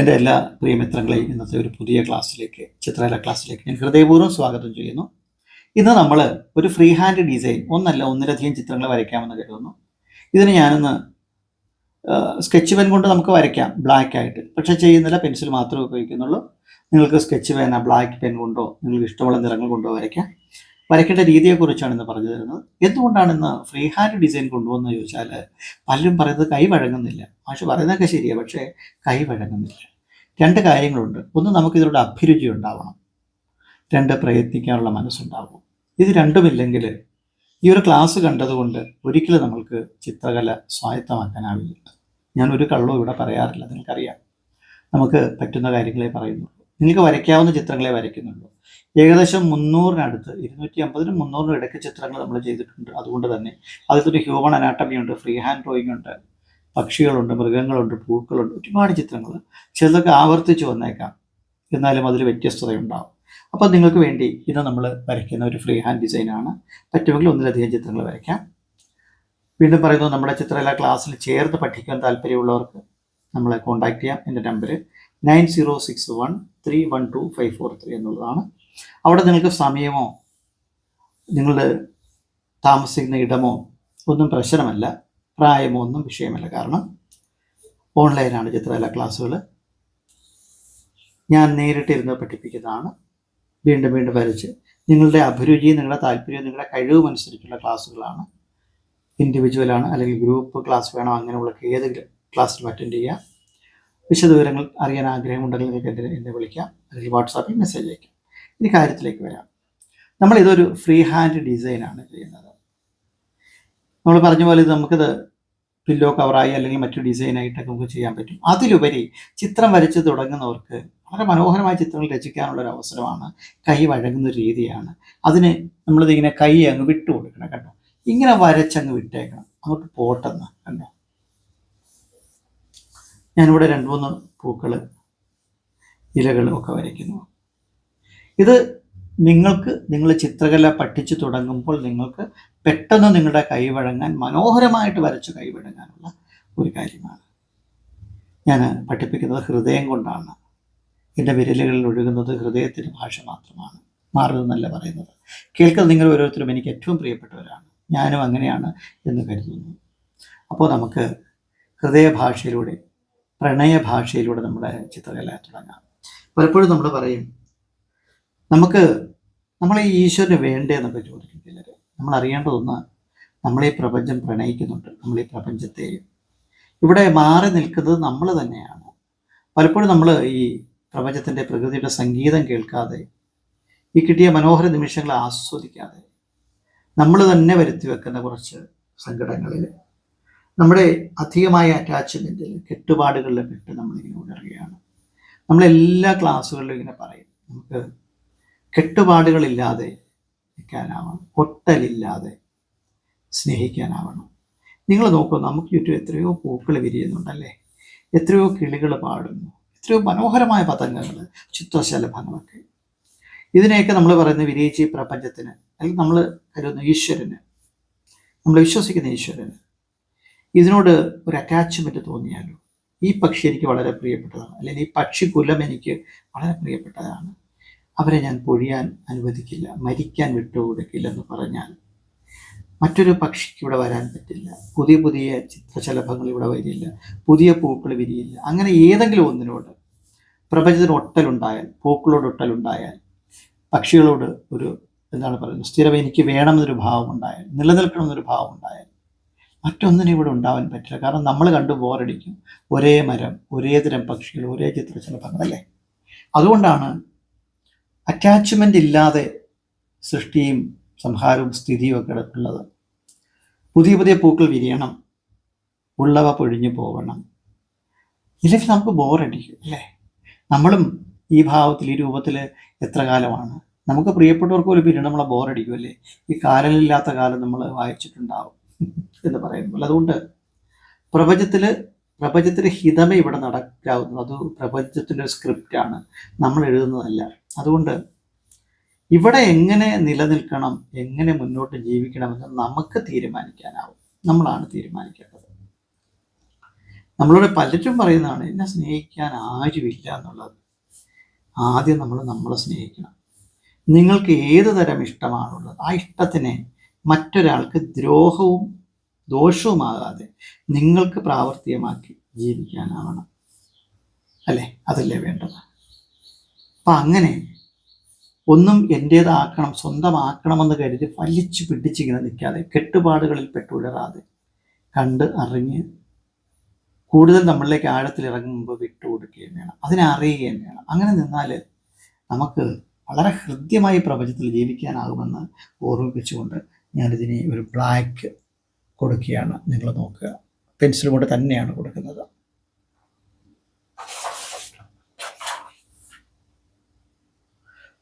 എന്റെ എല്ലാ പ്രിയമിത്രങ്ങളെയും ഇന്നത്തെ ഒരു പുതിയ ക്ലാസ്സിലേക്ക് ചിത്രകല ക്ലാസ്സിലേക്ക് ഞാൻ ഹൃദയപൂർവം സ്വാഗതം ചെയ്യുന്നു. ഇന്ന് നമ്മൾ ഒരു ഫ്രീ ഹാൻഡ് ഡിസൈൻ ഒന്നല്ല ഒന്നിലധികം ചിത്രങ്ങൾ വരയ്ക്കാമെന്ന് കരുതുന്നു. ഇതിന് ഞാനിന്ന് സ്കെച്ച് പെൻ കൊണ്ട് നമുക്ക് വരയ്ക്കാം ബ്ലാക്ക് ആയിട്ട്. പക്ഷേ ചെയ്യുന്നില്ല പെൻസിൽ മാത്രമേ ഉപയോഗിക്കുന്നുള്ളൂ. നിങ്ങൾക്ക് സ്കെച്ച് പേന ബ്ലാക്ക് പെൻ കൊണ്ടോ നിങ്ങൾക്ക് ഇഷ്ടമുള്ള നിറങ്ങൾ കൊണ്ടോ വരയ്ക്കാം. വരയ്ക്കേണ്ട രീതിയെക്കുറിച്ചാണ് ഇന്ന് പറഞ്ഞു തരുന്നത്. എന്തുകൊണ്ടാണ് ഇന്ന് ഫ്രീ ഹാൻഡ് ഡിസൈൻ കൊണ്ടുവന്ന് ചോദിച്ചാൽ പലരും പറയുന്നത് കൈ വഴങ്ങുന്നില്ല. പക്ഷെ പറയുന്നതൊക്കെ ശരിയാണ് പക്ഷേ കൈ വഴങ്ങുന്നില്ല. രണ്ട് കാര്യങ്ങളുണ്ട്. ഒന്ന് നമുക്കിതിലൂടെ അഭിരുചി ഉണ്ടാവണം. രണ്ട് പ്രയത്നിക്കാനുള്ള മനസ്സുണ്ടാവും. ഇത് രണ്ടുമില്ലെങ്കിൽ ഈ ഒരു ക്ലാസ് കണ്ടതുകൊണ്ട് ഒരിക്കലും നമ്മൾക്ക് ചിത്രകല സ്വായത്തമാക്കാനാവില്ല. ഞാൻ ഒരു കള്ളവും ഇവിടെ പറയാറില്ല നിങ്ങൾക്കറിയാം. നമുക്ക് പറ്റുന്ന കാര്യങ്ങളെ പറയുന്നുള്ളൂ. നിങ്ങൾക്ക് വരയ്ക്കാവുന്ന ചിത്രങ്ങളെ വരയ്ക്കുന്നുള്ളൂ. ഏകദേശം മുന്നൂറിനടുത്ത് ഇരുന്നൂറ്റി അമ്പതിനും മുന്നൂറിനും ഇടയ്ക്ക് ചിത്രങ്ങൾ നമ്മൾ ചെയ്തിട്ടുണ്ട്. അതുകൊണ്ട് തന്നെ അതിലൊരു ഹ്യൂമൺ അനാട്ടമി ഉണ്ട് ഫ്രീ ഹാൻഡ് ഡ്രോയിങ് ഉണ്ട് പക്ഷികളുണ്ട് മൃഗങ്ങളുണ്ട് പൂക്കളുണ്ട് ഒരുപാട് ചിത്രങ്ങൾ. ചിലതൊക്കെ ആവർത്തിച്ച് വന്നേക്കാം. എന്നാലും അതിൽ വ്യത്യസ്തതയുണ്ടാവും. അപ്പോൾ നിങ്ങൾക്ക് വേണ്ടി ഇത് നമ്മൾ വരയ്ക്കുന്ന ഒരു ഫ്രീ ഹാൻഡ് ഡിസൈനാണ് പറ്റുമെങ്കിൽ ഒന്നിലധികം ചിത്രങ്ങൾ വരയ്ക്കാം. വീണ്ടും പറയുന്നു നമ്മുടെ ചിത്രകലാ ക്ലാസ്സിൽ ചേർത്ത് പഠിക്കാൻ താല്പര്യമുള്ളവർക്ക് നമ്മളെ കോൺടാക്ട് ചെയ്യാം. എന്റെ number nine zero six one three one two five four three എന്നുള്ളതാണ്. അവിടെ നിങ്ങൾക്ക് സമയമോ നിങ്ങൾ താമസിക്കുന്ന ഇടമോ ഒന്നും പ്രശ്നമല്ല. പ്രായമോ ഒന്നും വിഷയമല്ല. കാരണം ഓൺലൈനാണ് ചിത്രകല ക്ലാസ്സുകൾ ഞാൻ നേരിട്ടിരുന്ന് പഠിപ്പിക്കുന്നതാണ്. വീണ്ടും വീണ്ടും വരച്ച് നിങ്ങളുടെ അഭിരുചി നിങ്ങളുടെ താല്പര്യം നിങ്ങളുടെ കഴിവും അനുസരിച്ചുള്ള ക്ലാസ്സുകളാണ്. ഇൻഡിവിജ്വലാണ് അല്ലെങ്കിൽ ഗ്രൂപ്പ് ക്ലാസ് വേണോ അങ്ങനെയുള്ള ഏതെങ്കിലും ക്ലാസ്സിലും അറ്റൻഡ് ചെയ്യാം. വിശദവിവരങ്ങൾ അറിയാൻ ആഗ്രഹമുണ്ടെങ്കിൽ നിങ്ങൾക്ക് എന്നെ എന്നെ വിളിക്കാം. അല്ലെങ്കിൽ വാട്സാപ്പിൽ മെസ്സേജ് അയക്കാം. ഇനി കാര്യത്തിലേക്ക് വരാം. നമ്മൾ ഇതൊരു ഫ്രീ ഹാൻഡ് ഡിസൈനാണ് ചെയ്യുന്നത്. നമ്മൾ പറഞ്ഞ പോലെ ഇത് നമുക്കിത് പില്ലോ കവറായി അല്ലെങ്കിൽ മറ്റു ഡിസൈനായിട്ടൊക്കെ നമുക്ക് ചെയ്യാൻ പറ്റും. അതിലുപരി ചിത്രം വരച്ച് തുടങ്ങുന്നവർക്ക് വളരെ മനോഹരമായ ചിത്രങ്ങൾ രചിക്കാനുള്ള ഒരു അവസരമാണ് കൈ വഴങ്ങുന്ന രീതിയാണ്. അതിന് നമ്മളിതിങ്ങനെ കൈ അങ്ങ് വിട്ടു കൊടുക്കണം കണ്ടോ ഇങ്ങനെ വരച്ചങ്ങ് വിട്ടേക്കണം. അങ്ങോട്ട് പോട്ടെന്ന് കണ്ടോ? ഞാനിവിടെ രണ്ട് മൂന്ന് പൂക്കൾ ഇലകളും ഒക്കെ വരയ്ക്കുന്നു. ഇത് നിങ്ങൾക്ക് നിങ്ങൾ ചിത്രകല പഠിച്ചു തുടങ്ങുമ്പോൾ നിങ്ങൾക്ക് പെട്ടെന്ന് നിങ്ങളുടെ കൈവഴങ്ങാൻ മനോഹരമായിട്ട് വരച്ച് കൈവഴങ്ങാനുള്ള ഒരു കാര്യമാണ്. ഞാൻ പഠിപ്പിക്കുന്നത് ഹൃദയം കൊണ്ടാണ്. എന്റെ വിരലുകളിൽ ഒഴുകുന്നത് ഹൃദയത്തിന്റെ ഭാഷ മാത്രമാണ്. മാറുന്നല്ല പറയുന്നത്. കേൾക്കുന്ന നിങ്ങൾ ഓരോരുത്തരും എനിക്ക് ഏറ്റവും പ്രിയപ്പെട്ടവരാണ്. ഞാനും അങ്ങനെയാണ് എന്ന് കരുതുന്നു. അപ്പോൾ നമുക്ക് ഹൃദയഭാഷയിലൂടെ പ്രണയ ഭാഷയിലൂടെ നമ്മുടെ ചിത്രകല തുടങ്ങാം. പലപ്പോഴും നമ്മൾ പറയും നമുക്ക് നമ്മൾ ഈ ഈശ്വരന് വേണ്ടതെന്നൊക്കെ ചോദിക്കും ചിലർ നമ്മൾ അറിയേണ്ടതൊന്ന് നമ്മളെ പ്രപഞ്ചം പ്രണയിക്കുന്നുണ്ട്. ഈ പ്രപഞ്ചത്തെ ഇവിടെ മാറി നിൽക്കുന്നത് നമ്മൾ തന്നെയാണ്. പലപ്പോഴും നമ്മൾ ഈ പ്രപഞ്ചത്തിന്റെ പ്രകൃതിയുടെ സംഗീതം കേൾക്കാതെ ഈ കിട്ടിയ മനോഹര നിമിഷങ്ങൾ ആസ്വദിക്കാതെ നമ്മൾ തന്നെ വരുത്തി വെക്കുന്ന കുറച്ച് സങ്കടങ്ങളിൽ നമ്മുടെ അധികമായ അറ്റാച്ച്മെന്റിൽ കെട്ടുപാടുകളിലും ഇട്ട് നമ്മളിങ്ങനെ ഉണരുകയാണ്. നമ്മളെല്ലാ ക്ലാസ്സുകളിലും ഇങ്ങനെ പറയും. നമുക്ക് കെട്ടുപാടുകളില്ലാതെ നിൽക്കാനാവണം ഒട്ടലില്ലാതെ സ്നേഹിക്കാനാവണം. നിങ്ങൾ നോക്കൂ നമുക്ക് ചുറ്റും എത്രയോ പൂക്കൾ വിരിയുന്നുണ്ടല്ലേ? എത്രയോ കിളികൾ പാടുന്നു എത്രയോ മനോഹരമായ പതംഗങ്ങൾ ചിത്രശലഭങ്ങളൊക്കെ. ഇതിനെയൊക്കെ നമ്മൾ പറയുന്ന വിരിയിച്ച ഈ പ്രപഞ്ചത്തിന് അല്ലെങ്കിൽ നമ്മൾ കരുതുന്ന ഈശ്വരന് നമ്മൾ വിശ്വസിക്കുന്ന ഈശ്വരന്. ഇതിനോട് ഒരു അറ്റാച്ച്മെന്റ് തോന്നിയാലോ? ഈ പക്ഷി എനിക്ക് വളരെ പ്രിയപ്പെട്ടതാണ് അല്ലെങ്കിൽ ഈ പക്ഷി കുലം എനിക്ക് വളരെ പ്രിയപ്പെട്ടതാണ്. അവരെ ഞാൻ പൊഴിയാൻ അനുവദിക്കില്ല മരിക്കാൻ വിട്ടുകൊടുക്കില്ലെന്ന് പറഞ്ഞാൽ മറ്റൊരു പക്ഷിക്ക് ഇവിടെ വരാൻ പറ്റില്ല. പുതിയ പുതിയ ചിത്രശലഭങ്ങൾ ഇവിടെ വരില്ല പുതിയ പൂക്കൾ വിരിയില്ല. അങ്ങനെ ഏതെങ്കിലും ഒന്നിനോട് പ്രപഞ്ചത്തിന് ഒട്ടലുണ്ടായാൽ പൂക്കളോട് ഒട്ടലുണ്ടായാൽ പക്ഷികളോട് ഒരു എന്താണ് പറയുന്നത് സ്ഥിരം എനിക്ക് വേണമെന്നൊരു ഭാവം ഉണ്ടായാൽ നിലനിൽക്കണമെന്നൊരു ഭാവം ഉണ്ടായാൽ മറ്റൊന്നിനും ഇവിടെ ഉണ്ടാവാൻ പറ്റില്ല. കാരണം നമ്മൾ കണ്ടു ബോറടിക്കും. ഒരേ മരം ഒരേ തരം പക്ഷികൾ ഒരേ ചിത്രശലഭങ്ങൾ അല്ലേ? അതുകൊണ്ടാണ് അറ്റാച്ച്മെന്റ് ഇല്ലാതെ സൃഷ്ടിയും സംഹാരവും സ്ഥിതിയും ഒക്കെ ഉള്ളത്. പുതിയ പുതിയ പൂക്കൾ വിരിയണം. ഉള്ളവ പൊഴിഞ്ഞു പോകണം ഇല്ലെങ്കിൽ നമുക്ക് ബോറടിക്കും അല്ലേ? നമ്മളും ഈ ഭാവത്തിൽ ഈ രൂപത്തിൽ എത്ര കാലമാണ്? നമുക്ക് പ്രിയപ്പെട്ടവർക്ക് പോലും പിന്നീട് നമ്മളെ ബോറടിക്കും അല്ലേ? ഈ കാലമില്ലാത്ത കാലം നമ്മൾ വായിച്ചിട്ടുണ്ടാവും എന്ന് പറയുമ്പോൾ. അതുകൊണ്ട് പ്രപഞ്ചത്തിൽ പ്രപഞ്ചത്തിന്റെ ഹിതമേ ഇവിടെ നടക്കാവുന്നു അത് പ്രപഞ്ചത്തിന്റെ സ്ക്രിപ്റ്റാണ് നമ്മൾ എഴുതുന്നതല്ല. അതുകൊണ്ട് ഇവിടെ എങ്ങനെ നിലനിൽക്കണം എങ്ങനെ മുന്നോട്ട് ജീവിക്കണമെന്ന് നമുക്ക് തീരുമാനിക്കാനാവും. നമ്മളാണ് തീരുമാനിക്കേണ്ടത്. നമ്മളോട് പലരും പറയുന്നതാണ് എന്നെ സ്നേഹിക്കാൻ ആരുമില്ല എന്നുള്ളത്. ആദ്യം നമ്മൾ നമ്മളെ സ്നേഹിക്കണം. നിങ്ങൾക്ക് ഏത് തരം ഇഷ്ടമാണുള്ളത്. ആ ഇഷ്ടത്തിനെ മറ്റൊരാൾക്ക് ദ്രോഹവും ദോഷവുമാകാതെ നിങ്ങൾക്ക് പ്രാവർത്തികമാക്കി ജീവിക്കാനാവണം. അല്ലേ? അതല്ലേ വേണ്ടത്? അപ്പം അങ്ങനെ ഒന്നും എന്റേതാക്കണം സ്വന്തമാക്കണമെന്ന് കരുതി വലിച്ചു പിടിച്ചിങ്ങനെ നിൽക്കാതെ കെട്ടുപാടുകളിൽ പെട്ടുവിടറാതെ കണ്ട് അറിഞ്ഞ് കൂടുതൽ നമ്മളിലേക്ക് ആഴത്തിൽ ഇറങ്ങുമ്പോൾ വിട്ടുകൊടുക്കുകയും വേണം അതിനെ അറിയുകയും വേണം. അങ്ങനെ നിന്നാൽ നമുക്ക് വളരെ ഹൃദ്യമായി പ്രപഞ്ചത്തിൽ ജീവിക്കാനാകുമെന്ന് ഓർമ്മിപ്പിച്ചുകൊണ്ട് ഞാനിതിനെ ഒരു ബ്ലാക്ക് കൊടുക്കുകയാണ് നിങ്ങൾ നോക്കുക. പെൻസിൽ കൊണ്ട് തന്നെയാണ് കൊടുക്കുന്നത്.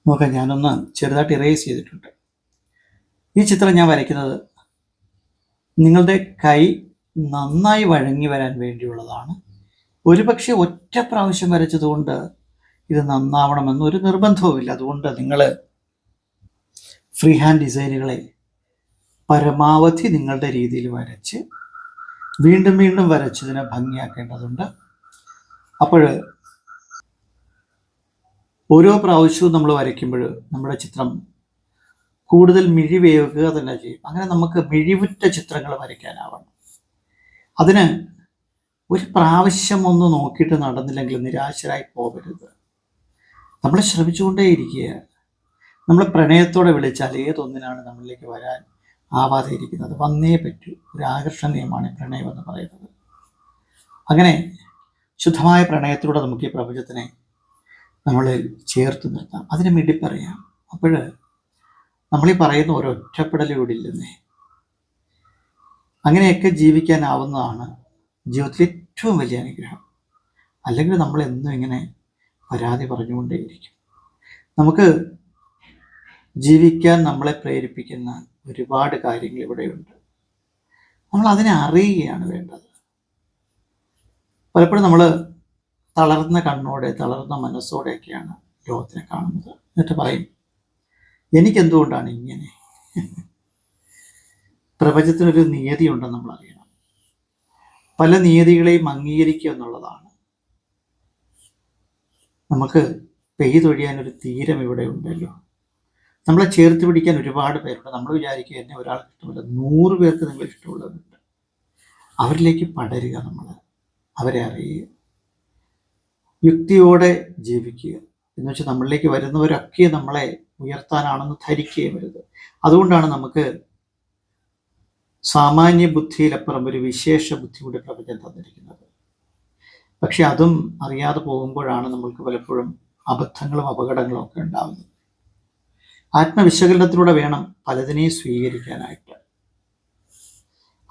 നോക്കാം ഞാനൊന്ന് ചെറുതായിട്ട് ഇറേസ് ചെയ്തിട്ടുണ്ട്. ഈ ചിത്രം ഞാൻ വരയ്ക്കുന്നത് നിങ്ങളുടെ കൈ നന്നായി വഴങ്ങി വരാൻ വേണ്ടിയുള്ളതാണ്. ഒരുപക്ഷെ ഒറ്റ പ്രാവശ്യം വരച്ചതുകൊണ്ട് ഇത് നന്നാവണമെന്ന് ഒരു നിർബന്ധവുമില്ല. അതുകൊണ്ട് നിങ്ങൾ ഫ്രീ ഹാൻഡ് ഡിസൈനുകളെ പരമാവധി നിങ്ങളുടെ രീതിയിൽ വരച്ച് വീണ്ടും വീണ്ടും വരച്ചതിനെ ഭംഗിയാക്കേണ്ടതുണ്ട്. അപ്പോൾ ഓരോ പ്രാവശ്യവും നമ്മൾ വരയ്ക്കുമ്പോൾ നമ്മുടെ ചിത്രം കൂടുതൽ മിഴിവേകുക തന്നെ ചെയ്യും. അങ്ങനെ നമുക്ക് മിഴിവുറ്റ ചിത്രങ്ങൾ വരയ്ക്കാനാവണം. അതിന് ഒരു പ്രാവശ്യം ഒന്ന് നോക്കിയിട്ട് നടന്നില്ലെങ്കിൽ നിരാശരായി പോകരുത് നമ്മൾ ശ്രമിച്ചുകൊണ്ടേ ശ്രമിച്ചുകൊണ്ടേയിരിക്കുക. നമ്മൾ പ്രണയത്തോടെ വിളിച്ചാൽ ഏതൊന്നിനാണ് നമ്മളിലേക്ക് വരാൻ ആവാതെ ഇരിക്കുന്നത് വന്നേ പറ്റൂ. ഒരു ആകർഷണീയമാണ് പ്രണയം എന്ന് പറയുന്നത്. അങ്ങനെ ശുദ്ധമായ പ്രണയത്തിലൂടെ നമുക്ക് ഈ പ്രപഞ്ചത്തിനെ നമ്മൾ ചേർത്ത് നിർത്താം. അതിന് വേണ്ടി പറയാം. അപ്പോൾ നമ്മളീ പറയുന്ന ഓരോ ഒറ്റപ്പെടലൂടെ ഇല്ലെന്നേ. അങ്ങനെയൊക്കെ ജീവിക്കാനാവുന്നതാണ് ജീവിതത്തിലെ ഏറ്റവും വലിയ അനുഗ്രഹം. അല്ലെങ്കിൽ നമ്മൾ എന്നും ഇങ്ങനെ പരാതി പറഞ്ഞുകൊണ്ടേയിരിക്കും. നമുക്ക് ജീവിക്കാൻ നമ്മളെ പ്രേരിപ്പിക്കുന്ന ഒരുപാട് കാര്യങ്ങൾ ഇവിടെയുണ്ട്. നമ്മൾ അതിനെ അറിയുകയാണ് വേണ്ടത്. പലപ്പോഴും നമ്മൾ തളർന്ന കണ്ണോടെ തളർന്ന മനസ്സോടെയൊക്കെയാണ് ലോകത്തിനെ കാണുന്നത്. എന്നിട്ട് പറയും എനിക്കെന്തുകൊണ്ടാണ് ഇങ്ങനെ? പ്രപഞ്ചത്തിനൊരു നിയതി ഉണ്ടെന്ന് നമ്മൾ അറിയണം. പല നിയതികളെയും അംഗീകരിക്കുക എന്നുള്ളതാണ്. നമുക്ക് പെയ്തൊഴിയാനൊരു തീരം ഇവിടെ ഉണ്ടല്ലോ. നമ്മളെ ചേർത്ത് പിടിക്കാൻ ഒരുപാട് പേരുണ്ട്. നമ്മൾ വിചാരിക്കുക എന്നെ ഒരാൾക്ക് ഇഷ്ടമില്ല. നൂറ് പേർക്ക് നിങ്ങൾ ഇഷ്ടമുള്ളവരുണ്ട്. അവരിലേക്ക് പടരുക നമ്മൾ. അവരെ അറിയുക. യുക്തിയോടെ ജീവിക്കുക. എന്ന് വെച്ചാൽ നമ്മളിലേക്ക് വരുന്നവരൊക്കെ നമ്മളെ ഉയർത്താനാണെന്ന് ധരിക്കുകയും വരുത് അതുകൊണ്ടാണ് നമുക്ക് സാമാന്യ ബുദ്ധിയിലപ്പുറം ഒരു വിശേഷ ബുദ്ധി കൂടി പ്രപഞ്ചം തന്നിരിക്കുന്നത്. പക്ഷെ അതും അറിയാതെ പോകുമ്പോഴാണ് നമ്മൾക്ക് പലപ്പോഴും അബദ്ധങ്ങളും അപകടങ്ങളും ഒക്കെ ഉണ്ടാകുന്നത് ആത്മവിശകലനത്തിലൂടെ വേണം പലതിനെയും സ്വീകരിക്കാനായിട്ട്.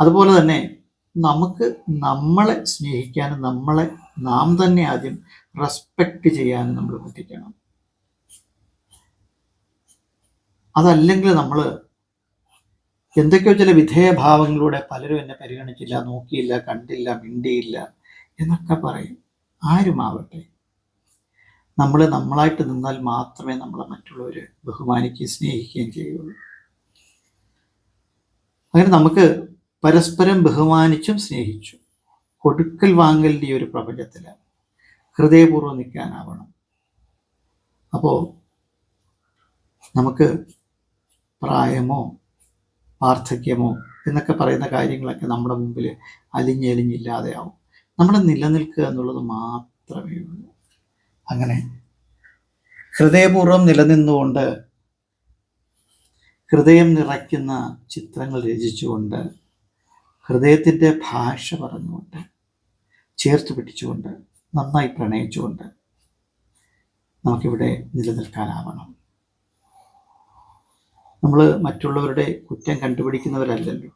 അതുപോലെ തന്നെ നമുക്ക് നമ്മളെ സ്നേഹിക്കാനും നമ്മളെ നാം തന്നെ ആദ്യം റെസ്പെക്റ്റ് ചെയ്യാനും നമ്മൾ പഠിക്കണം അതല്ലെങ്കിൽ നമ്മൾ എന്തൊക്കെയോ ചില വിധേയഭാവങ്ങളിലൂടെ പലരും എന്നെ പരിഗണിച്ചില്ല നോക്കിയില്ല കണ്ടില്ല മിണ്ടിയില്ല എന്നൊക്കെ പറയും. ആരുമാവട്ടെ നമ്മൾ നമ്മളായിട്ട് നിന്നാൽ മാത്രമേ നമ്മളെ മറ്റുള്ളവർ ബഹുമാനിക്കുകയും സ്നേഹിക്കുകയും ചെയ്യുള്ളൂ. അങ്ങനെ നമുക്ക് പരസ്പരം ബഹുമാനിച്ചും സ്നേഹിച്ചും. കൊടുക്കൽ വാങ്ങലിന്റെ ഒരു പ്രപഞ്ചത്തിൽ ഹൃദയപൂർവം നിൽക്കാനാവണം. അപ്പോൾ നമുക്ക് പ്രായമോ വാർദ്ധക്യമോ എന്നൊക്കെ പറയുന്ന കാര്യങ്ങളൊക്കെ നമ്മുടെ മുമ്പിൽ അലിഞ്ഞലിഞ്ഞില്ലാതെയാവും. നമ്മുടെ നിലനിൽക്കുക എന്നുള്ളത് മാത്രമേ ഉള്ളൂ. അങ്ങനെ ഹൃദയപൂർവം നിലനിന്നുകൊണ്ട് ഹൃദയം നിറയ്ക്കുന്ന ചിത്രങ്ങൾ രചിച്ചുകൊണ്ട് ഹൃദയത്തിന്റെ ഭാഷ പറഞ്ഞുകൊണ്ട് ചേർത്ത് പിടിച്ചുകൊണ്ട് നന്നായി പ്രണയിച്ചുകൊണ്ട് നമുക്കിവിടെ നിലനിൽക്കാനാവണം. നമ്മൾ മറ്റുള്ളവരുടെ കുറ്റം കണ്ടുപിടിക്കുന്നവരല്ലല്ലോ.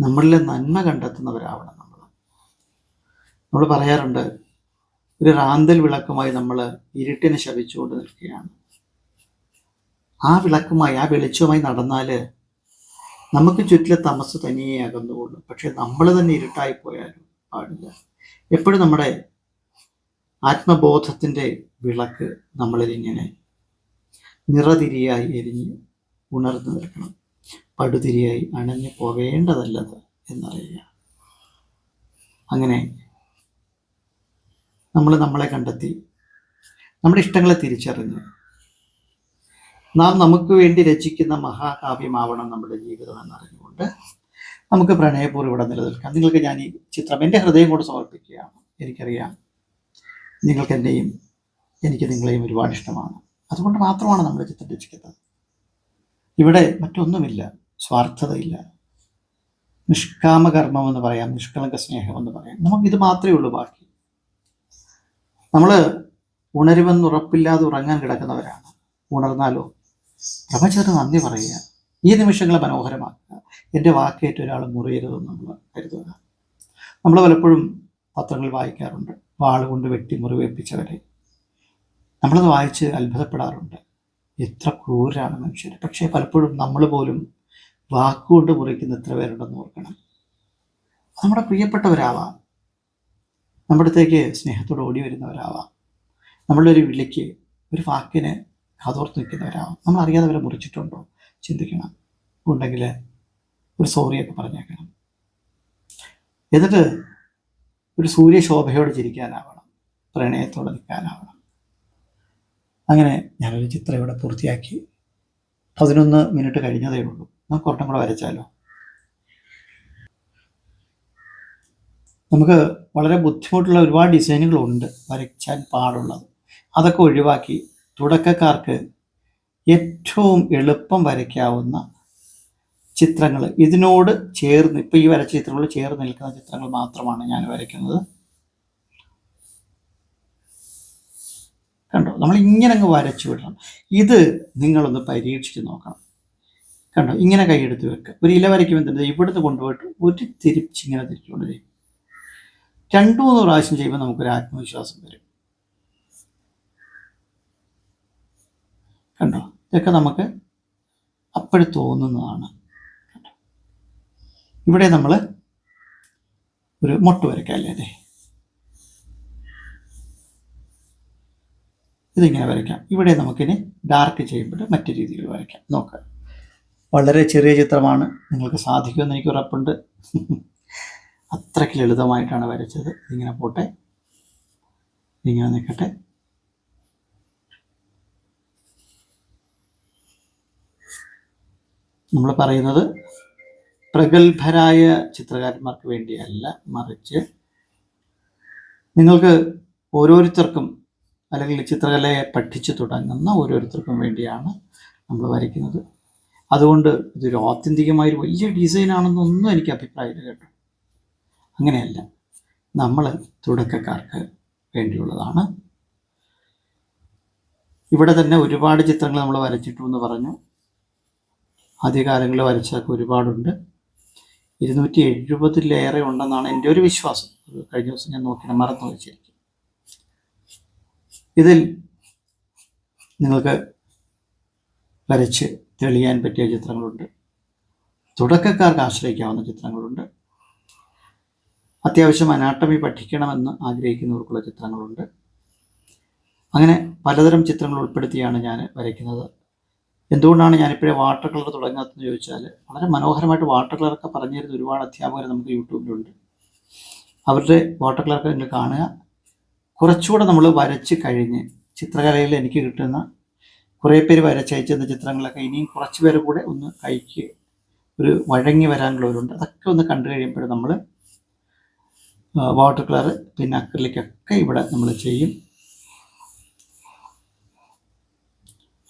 നമ്മളിലെ നന്മ കണ്ടെത്തുന്നവരാവണം നമ്മൾ നമ്മൾ പറയാറുണ്ട് ഒരു റാന്തൽ വിളക്കുമായി നമ്മൾ ഇരുട്ടിനെ ശപിച്ചുകൊണ്ട് നിൽക്കുകയാണ്. ആ വിളക്കുമായി ആ വെളിച്ചവുമായി നടന്നാൽ നമുക്ക് ചുറ്റിലെ തമസ് തനിയേ അകന്നുകൊള്ളും. പക്ഷെ നമ്മൾ തന്നെ ഇരുട്ടായി പോയാലും പാടില്ല. എപ്പോഴും നമ്മുടെ ആത്മബോധത്തിന്റെ വിളക്ക് നമ്മളിങ്ങനെ നിറതിരിയായി എരിഞ്ഞ് ഉണർന്നു നിൽക്കണം. പടുതിരിയായി അണഞ്ഞു പോവേണ്ടതല്ലത് എന്നറിയുക. അങ്ങനെ നമ്മൾ നമ്മളെ കണ്ടെത്തി നമ്മുടെ ഇഷ്ടങ്ങളെ തിരിച്ചറിഞ്ഞ് നാം നമുക്ക് വേണ്ടി രചിക്കുന്ന മഹാകാവ്യമാവണം നമ്മുടെ ജീവിതം എന്നറിഞ്ഞുകൊണ്ട് നമുക്ക് പ്രണയപൂർവം ഇവിടെ നിലനിൽക്കാം. നിങ്ങൾക്ക് ഞാൻ ഈ ചിത്രം എന്റെ ഹൃദയം കൂടെ സമർപ്പിക്കുകയാണ്. എനിക്കറിയാം നിങ്ങൾക്ക് എന്നെയും എനിക്ക് നിങ്ങളെയും ഒരുപാട് ഇഷ്ടമാണ്. അതുകൊണ്ട് മാത്രമാണ് നമ്മൾ ചിത്രം രചിക്കുന്നത്. ഇവിടെ മറ്റൊന്നുമില്ല. സ്വാർത്ഥതയില്ല. നിഷ്കാമകർമ്മം എന്ന് പറയാം നിഷ്കളങ്ക സ്നേഹം എന്ന് പറയാം. നമുക്ക് ഇത് മാത്രമേ ഉള്ളൂ ബാക്കി. നമ്മൾ ഉണരുമെന്ന് ഉറപ്പില്ലാതെ ഉറങ്ങാൻ കിടക്കുന്നവരാണ്. ഉണർന്നാലോ? പ്രപഞ്ചത്തിന് നന്ദി പറയുക. ഈ നിമിഷങ്ങളെ മനോഹരമാക്കുക. എന്റെ വാക്കേറ്റ് ഒരാൾ മുറിയരുതെന്ന് നമ്മൾ കരുതുക. നമ്മൾ പലപ്പോഴും പത്രങ്ങൾ വായിക്കാറുണ്ട്. വാളുകൊണ്ട് വെട്ടി മുറിവേൽപ്പിച്ചവരെ. നമ്മളത് വായിച്ച് അത്ഭുതപ്പെടാറുണ്ട്. എത്ര ക്രൂരാണ് മനുഷ്യർ പക്ഷേ പലപ്പോഴും നമ്മൾ പോലും വാക്കുകൊണ്ട് മുറിക്കുന്ന എത്ര പേരുണ്ടെന്ന് ഓർക്കണം. നമ്മുടെ പ്രിയപ്പെട്ടവരാവാം. നമ്മുടെ അടുത്തേക്ക് സ്നേഹത്തോട് ഓടി വരുന്നവരാവാം. നമ്മളൊരു വിളിക്ക് ഒരു വാക്കിന് കാതോർത്ത് നിൽക്കുന്നവരാണ് നമ്മൾ അറിയാതെ അവരെ മുറിച്ചിട്ടുണ്ടോ? ചിന്തിക്കണം. ഉണ്ടെങ്കിൽ ഒരു സോറിയൊക്കെ പറഞ്ഞേക്കണം. എന്നിട്ട് ഒരു സൂര്യശോഭയോട് ചിരിക്കാനാവണം. പ്രണയത്തോടെ നിൽക്കാനാവണം. അങ്ങനെ ഞാനൊരു ചിത്രം ഇവിടെ പൂർത്തിയാക്കി. പതിനൊന്ന് മിനിറ്റ് കഴിഞ്ഞതേ ഉള്ളൂ. നമുക്ക് ഒരെണ്ണം കൂടെ വരച്ചാലോ? നമുക്ക് വളരെ ബുദ്ധിമുട്ടുള്ള ഒരുപാട് ഡിസൈനുകളുണ്ട് വരയ്ക്കാൻ പാടുള്ളത്. അതൊക്കെ ഒഴിവാക്കി തുടക്കക്കാർക്ക് ഏറ്റവും എളുപ്പം വരയ്ക്കാവുന്ന ചിത്രങ്ങൾ. ഇതിനോട് ചേർന്ന് ഇപ്പോൾ ഈ വരച്ച ചിത്രങ്ങൾ ചേർന്ന് നിൽക്കുന്ന ചിത്രങ്ങൾ മാത്രമാണ് ഞാൻ വരയ്ക്കുന്നത്. കണ്ടോ? നമ്മൾ ഇങ്ങനെ അങ്ങ് വരച്ചു വിടണം. ഇത് നിങ്ങളൊന്ന് പരീക്ഷിച്ച് നോക്കണം. കണ്ടോ? ഇങ്ങനെ കൈയെടുത്ത് വെക്കുക ഒരു ഇല വരയ്ക്കുമ്പോൾ തന്നെ ഇവിടുന്ന് കൊണ്ടുപോയിട്ട് ഒരു തിരിച്ചിങ്ങനെ തിരിച്ചുകൊണ്ട് വരും രണ്ടു മൂന്ന് പ്രാവശ്യം ചെയ്യുമ്പോൾ നമുക്കൊരു ആത്മവിശ്വാസം വരും. കണ്ടോ? ഇതൊക്കെ നമുക്ക് അപ്പോഴും തോന്നുന്നതാണ്? ഇവിടെ നമ്മൾ ഒരു മുട്ട് വരയ്ക്കാം അല്ലേ അതെ ഇതിങ്ങനെ വരയ്ക്കാം. ഇവിടെ നമുക്കിനി ഡാർക്ക് ചെയ്യുമ്പോൾ മറ്റു രീതിയിൽ വരയ്ക്കാം. നോക്കാം. വളരെ ചെറിയ ചിത്രമാണ്. നിങ്ങൾക്ക് സാധിക്കുമെന്ന് എനിക്ക് ഉറപ്പുണ്ട്. അത്രയ്ക്ക് ലളിതമായിട്ടാണ് വരച്ചത്. ഇങ്ങനെ പോട്ടെ. ഇങ്ങനെ നിൽക്കട്ടെ. നമ്മൾ പറയുന്നത് പ്രഗത്ഭരായ ചിത്രകാരന്മാർക്ക് വേണ്ടിയല്ല മറിച്ച് നിങ്ങൾക്ക് ഓരോരുത്തർക്കും അല്ലെങ്കിൽ ചിത്രകലയെ പഠിച്ചു തുടങ്ങുന്ന ഓരോരുത്തർക്കും വേണ്ടിയാണ് നമ്മൾ വരയ്ക്കുന്നത്. അതുകൊണ്ട് ഇതൊരു ആത്യന്തികമായൊരു വലിയ ഡിസൈനാണെന്നൊന്നും എനിക്ക് അഭിപ്രായമില്ല കേട്ടോ. അങ്ങനെയല്ല നമ്മൾ തുടക്കക്കാർക്ക് വേണ്ടിയുള്ളതാണ്. ഇവിടെ തന്നെ ഒരുപാട് ചിത്രങ്ങൾ നമ്മൾ വരച്ചിട്ടു എന്ന് പറഞ്ഞു. ആദ്യകാലങ്ങളിൽ വരച്ചതൊക്കെ ഒരുപാടുണ്ട്. ഇരുന്നൂറ്റി എഴുപതിലേറെ ഉണ്ടെന്നാണ് എന്റെ ഒരു വിശ്വാസം. കഴിഞ്ഞ ദിവസം ഞാൻ നോക്കി മറന്നു വെച്ചിരിക്കും ഇതിൽ നിങ്ങൾക്ക് വരച്ച് തെളിയാൻ പറ്റിയ ചിത്രങ്ങളുണ്ട്. തുടക്കക്കാർക്ക് ആശ്രയിക്കാവുന്ന ചിത്രങ്ങളുണ്ട്. അത്യാവശ്യം അനാട്ടമി പഠിക്കണമെന്ന് ആഗ്രഹിക്കുന്നവർക്കുള്ള ചിത്രങ്ങളുണ്ട്. അങ്ങനെ പലതരം ചിത്രങ്ങൾ ഉൾപ്പെടുത്തിയാണ് ഞാൻ വരയ്ക്കുന്നത്. എന്തുകൊണ്ടാണ് ഞാനിപ്പോഴേ വാട്ടർ കളർ തുടങ്ങാത്തതെന്ന് ചോദിച്ചാൽ വളരെ മനോഹരമായിട്ട് വാട്ടർ കളറൊക്കെ പറഞ്ഞു തരുന്ന ഒരുപാട് അധ്യാപകർ നമുക്ക് യൂട്യൂബിലുണ്ട്. അവരുടെ വാട്ടർ കളറൊക്കെ നിങ്ങൾ കാണുക. കുറച്ചുകൂടെ നമ്മൾ വരച്ച് കഴിഞ്ഞ് ചിത്രകലയിൽ എനിക്ക് കിട്ടുന്ന കുറേ പേര് വരച്ചയച്ചിരുന്ന ചിത്രങ്ങളൊക്കെ ഇനിയും കുറച്ച് പേര് കൂടെ ഒന്ന് കൈക്ക് ഒരു വഴങ്ങി വരാനുള്ളവരുണ്ട്. അതൊക്കെ ഒന്ന് കണ്ടു കഴിയുമ്പോൾ നമ്മൾ വാട്ടർ കളർ പിന്നെ അക്രലിക്കൊക്കെ ഇവിടെ നമ്മൾ ചെയ്യും.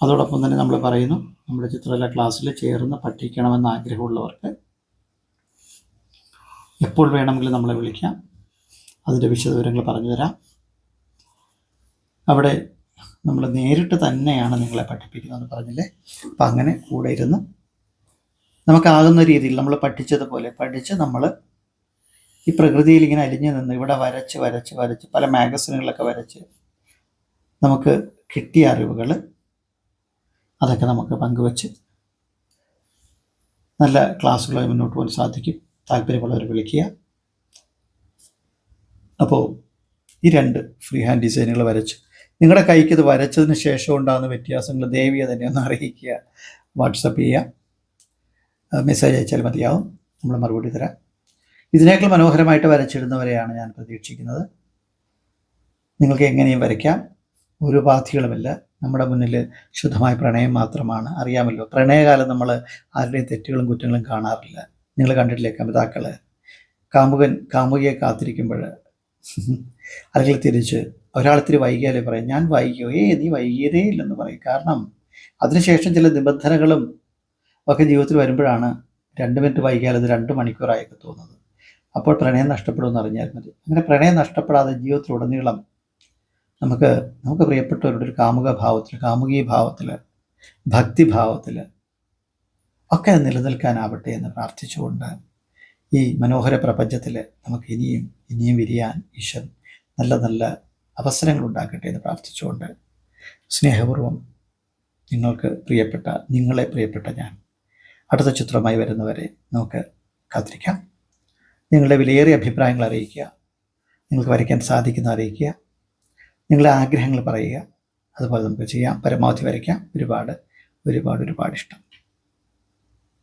അതോടൊപ്പം തന്നെ നമ്മൾ പറയുന്നു നമ്മുടെ ചിത്രകല ക്ലാസ്സിൽ ചേർന്ന് പഠിക്കണമെന്ന് ആഗ്രഹമുള്ളവർക്ക് എപ്പോൾ വേണമെങ്കിലും നമ്മളെ വിളിക്കാം. അതിന്റെ വിശദവിവരങ്ങൾ പറഞ്ഞു തരാം അവിടെ നമ്മൾ നേരിട്ട് തന്നെയാണ് നിങ്ങളെ പഠിപ്പിക്കുന്നതെന്ന് പറഞ്ഞില്ലേ? അപ്പം അങ്ങനെ കൂടെ ഇരുന്ന് നമുക്കാകുന്ന രീതിയിൽ നമ്മൾ പഠിച്ചതുപോലെ പഠിച്ച് നമ്മൾ ഈ പ്രകൃതിയിൽ ഇങ്ങനെ അലിഞ്ഞു നിന്ന് ഇവിടെ വരച്ച് വരച്ച് വരച്ച് പല മാഗസിനുകളൊക്കെ വരച്ച് നമുക്ക് കിട്ടിയ അറിവുകൾ അതൊക്കെ നമുക്ക് പങ്കുവച്ച് നല്ല ക്ലാസ്സുകളായി മുന്നോട്ട് പോകാൻ സാധിക്കും. താല്പര്യമുള്ളവർ വിളിക്കുക. അപ്പോൾ ഈ രണ്ട് ഫ്രീ ഹാൻഡ് ഡിസൈനുകൾ വരച്ച് നിങ്ങളുടെ കൈക്ക് ഇത് വരച്ചതിന് ശേഷം ഉണ്ടാകുന്ന വ്യത്യാസങ്ങൾ ദേവിയെ തന്നെ ഒന്ന് അറിയിക്കുക. വാട്സപ്പ് ചെയ്യുക മെസ്സേജ് അയച്ചാൽ മതിയാവും. നമ്മൾ മറുപടി തരാം. ഇതിനേക്കാൾ മനോഹരമായിട്ട് വരച്ചിടുന്നവരെയാണ് ഞാൻ പ്രതീക്ഷിക്കുന്നത്. നിങ്ങൾക്ക് എങ്ങനെയും വരയ്ക്കാം. ഒരു ഉപാധികളുമില്ല നമ്മുടെ മുന്നിൽ ശുദ്ധമായ പ്രണയം മാത്രമാണ്. അറിയാമല്ലോ പ്രണയകാലം നമ്മൾ ആരുടെയും തെറ്റുകളും കുറ്റങ്ങളും കാണാറില്ല. നിങ്ങൾ കണ്ടിട്ടില്ലേ കവിതാക്കൾ കാമുകൻ കാമുകിയെ കാത്തിരിക്കുമ്പോൾ അല്ലെങ്കിൽ തിരിച്ച് ഒരാളിത്തിരി വൈകിയാലേ പറയും. ഞാൻ വൈകിയോ? ഏ നീ വൈകിയതേ ഇല്ലെന്ന് പറയും. കാരണം അതിനുശേഷം ചില നിബന്ധനകളും ഒക്കെ ജീവിതത്തിൽ വരുമ്പോഴാണ് രണ്ട് മിനിറ്റ് വൈകിയാൽ അത് രണ്ട് മണിക്കൂറായൊക്കെ തോന്നുന്നത്. അപ്പോൾ പ്രണയം നഷ്ടപ്പെടുമെന്ന് അറിഞ്ഞാൽ മതി. അങ്ങനെ പ്രണയം നഷ്ടപ്പെടാതെ ജീവിതത്തിലുടനീളം നമുക്ക് നമുക്ക് പ്രിയപ്പെട്ടവരുടെ ഒരു കാമുക ഭാവത്തിൽ കാമുകീ ഭാവത്തിൽ ഭക്തിഭാവത്തിൽ ഒക്കെ നിലനിൽക്കാനാവട്ടെ എന്ന് പ്രാർത്ഥിച്ചുകൊണ്ട് ഈ മനോഹര പ്രപഞ്ചത്തിൽ നമുക്ക് ഇനിയും ഇനിയും വിരിയാൻ ഈശ്വൻ നല്ല നല്ല അവസരങ്ങൾ ഉണ്ടാക്കട്ടെ എന്ന് പ്രാർത്ഥിച്ചുകൊണ്ട് സ്നേഹപൂർവം നിങ്ങൾക്ക് പ്രിയപ്പെട്ട നിങ്ങളെ പ്രിയപ്പെട്ട ഞാൻ അടുത്ത ചിത്രമായി വരുന്നവരെ നമുക്ക് കാത്തിരിക്കാം. നിങ്ങളുടെ വിലയേറിയ അഭിപ്രായങ്ങൾ അറിയിക്കുക. നിങ്ങൾക്ക് വരയ്ക്കാൻ സാധിക്കുന്ന അറിയിക്കുക. നിങ്ങളുടെ ആഗ്രഹങ്ങൾ പറയുക. അതുപോലെ നമുക്ക് ചെയ്യാം. പരമാവധി വരയ്ക്കാം. ഒരുപാട് ഒരുപാട് ഒരുപാട് ഇഷ്ടം.